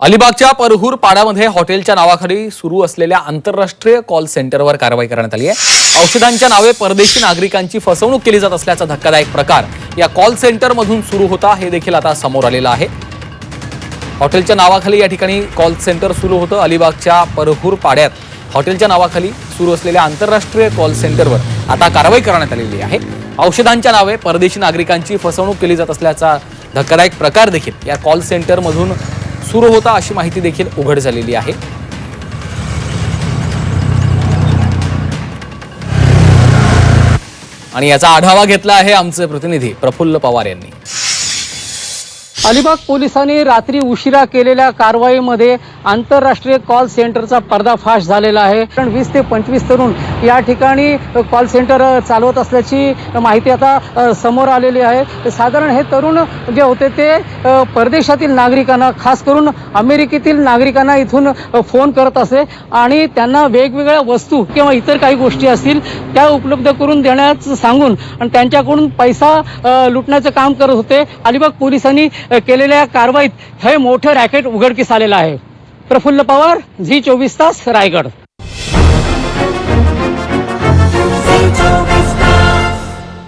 अलिबागच्या परहूर पाड्यामध्ये हॉटेलच्या नावाखाली सुरू असलेल्या आंतरराष्ट्रीय कॉल सेंटरवर कारवाई करण्यात आली आहे. औषधांच्या नावे परदेशी नागरिकांची फसवणूक केली जात असल्याचा धक्कादायक प्रकार या कॉल सेंटरमधून सुरू होता हे देखील आता समोर आलेलं आहे. हॉटेलच्या नावाखाली या ठिकाणी कॉल सेंटर सुरू होतं. अलिबागच्या परहूर पाड्यात हॉटेलच्या नावाखाली सुरू असलेल्या आंतरराष्ट्रीय कॉल सेंटरवर आता कारवाई करण्यात आलेली आहे. औषधांच्या नावे परदेशी नागरिकांची फसवणूक केली जात असल्याचा धक्कादायक प्रकार देखील या कॉल सेंटरमधून सुरू होता अशी माहिती देखील उघड झालेली आहे. आणि याचा आढावा घेतला आहे आमचे प्रतिनिधी प्रफुल्ल पवार यांनी. अलिबाग पोलिसांनी रात्री उशिरा केलेल्या कारवाईमध्ये आंतरराष्ट्रीय कॉल सेंटरचा पर्दाफाश झालेला आहे. कारण वीस ते पंचवीस तरुण या ठिकाणी कॉल सेंटर चालवत असल्याची माहिती आता समोर आलेली आहे. साधारण हे तरुण जे होते ते परदेशातील नागरिकांना खास करून अमेरिकेतील नागरिकांना इथून फोन करत असे आणि त्यांना वेगवेगळ्या वस्तू किंवा इतर काही गोष्टी असतील त्या उपलब्ध करून देण्याचं सांगून आणि त्यांच्याकडून पैसा लुटण्याचं काम करत होते. अलिबाग पोलिसांनी केलेल्या कारवाईत हे मोठं रॅकेट उघडकीस आलेलं आहे. प्रफुल्ल पवार झी चोवीस तास रायगड.